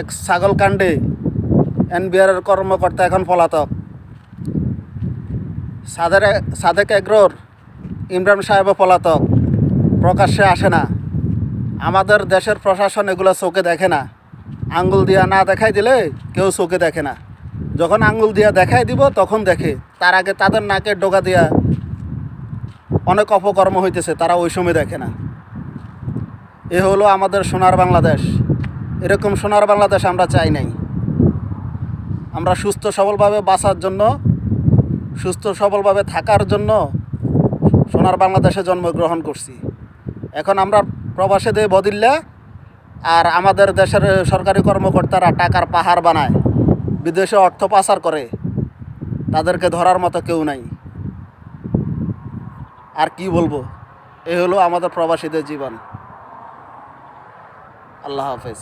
এক ছাগল কাণ্ডে এনবিআর কর্মকর্তা এখন পলাতক। সাদের, সাদেক এগ্রোর ইমরান সাহেবও পলাতক। প্রকাশ্যে আসে না। আমাদের দেশের প্রশাসন এগুলো চোখে দেখে না। আঙ্গুল দিয়া না দেখাই দিলে কেউ চোখে দেখে না। যখন আঙ্গুল দিয়া দেখাই দিব, তখন দেখে। তার আগে তাদের নাকের ডোকা দিয়া অনেক অপকর্ম হইতেছে, তারা ওই সময় দেখে না। এ হলো আমাদের সোনার বাংলাদেশ। এরকম সোনার বাংলাদেশ আমরা চাই নাই। আমরা সুস্থ সবলভাবে বাঁচার জন্য, সুস্থ সবলভাবে থাকার জন্য সোনার বাংলাদেশে জন্মগ্রহণ করছি। এখন আমরা প্রবাসে দিয়ে বদিল্লা, আর আমাদের দেশের সরকারি কর্মকর্তারা টাকার পাহাড় বানায়, বিদেশে অর্থ পাচার করে, তাদেরকে ধরার মতো কেউ নাই। আর কি বলব, এ হলো আমাদের প্রবাসীদের জীবন। আল্লাহ হাফেজ।